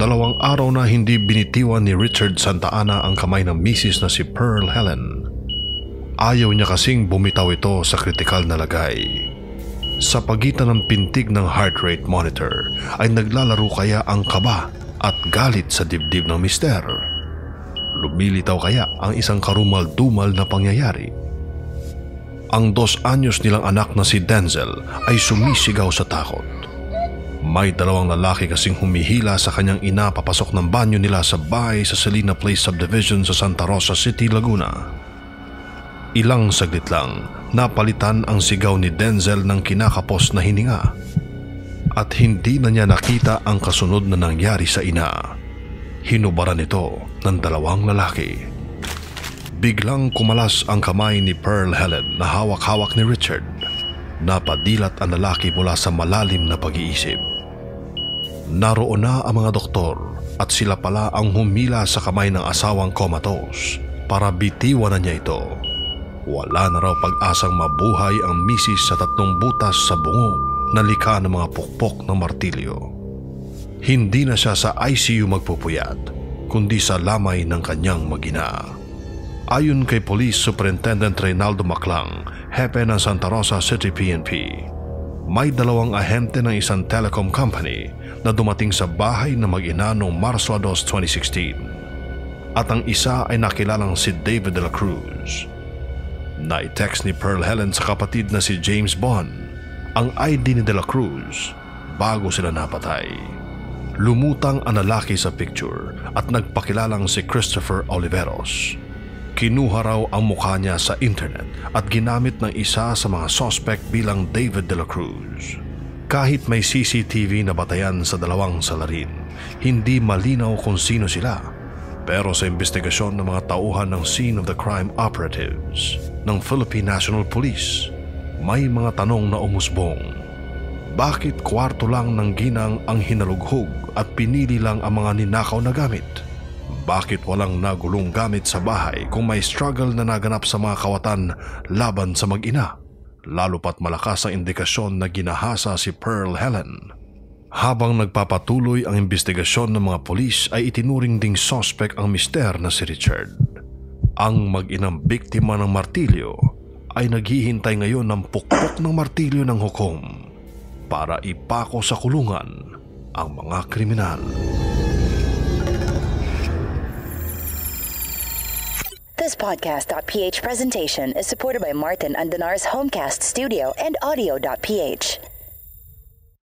dalawang araw na hindi binitiwan ni Richard Santa Ana ang kamay ng misis na si Pearl Helen. Ayaw niya kasing bumitaw ito sa kritikal na lagay. Sa pagitan ng pintig ng heart rate monitor ay naglalaro kaya ang kaba at galit sa dibdib ng mister. Lumilitaw kaya ang isang karumal-dumal na pangyayari. Ang dos anyos nilang anak na si Denzel ay sumisigaw sa takot. May dalawang lalaki kasing humihila sa kanyang ina papasok ng banyo nila sa bahay sa Salina Place Subdivision sa Santa Rosa City, Laguna. Ilang saglit lang, napalitan ang sigaw ni Denzel ng kinakapos na hininga. At hindi na niya nakita ang kasunod na nangyari sa ina. Hinubaran ito ng dalawang lalaki. Biglang kumalas ang kamay ni Pearl Helen na hawak-hawak ni Richard. Napadilat ang lalaki mula sa malalim na pag-iisip. Naroon na ang mga doktor at sila pala ang humila sa kamay ng asawang comatose para bitiwan na niya ito. Wala na raw pag-asang mabuhay ang misis sa tatlong butas sa bungo na likha ng mga pukpok ng martilyo. Hindi na siya sa ICU magpupuyat, kundi sa lamay ng kanyang magina. Ayon kay Police Superintendent Reynaldo Maclang, hepe ng Santa Rosa City PNP, may dalawang ahente ng isang telecom company na dumating sa bahay ng mag-ina noong Marso 2, 2016. At ang isa ay nakilalang si David de la Cruz. Na-text ni Pearl Helen sa kapatid na si James Bond ang ID ni de la Cruz bago sila napatay. Lumutang ang lalaki sa picture at nagpakilalang si Christopher Oliveros. Kinuha raw ang mukha niya sa internet at ginamit ng isa sa mga suspect bilang David de la Cruz. Kahit may CCTV na batayan sa dalawang salarin, hindi malinaw kung sino sila. Pero sa investigasyon ng mga tauhan ng Scene of the Crime Operatives ng Philippine National Police, may mga tanong na umusbong. Bakit kwarto lang ng ginang ang hinalughog at pinili lang ang mga ninakaw na gamit? Bakit walang nagulong gamit sa bahay kung may struggle na naganap sa mga kawatan laban sa mag-ina? Lalo pat malakas ang indikasyon na ginahasa si Pearl Helen. Habang nagpapatuloy ang investigasyon ng mga polis ay itinuring ding sospek ang mister na si Richard. Ang mag-inang biktima ng martilyo ay naghihintay ngayon ng pukpok ng martilyo ng hukom para ipako sa kulungan ang mga kriminal. This podcast.ph presentation is supported by Martin Andanar's Homecast Studio and Audio.ph.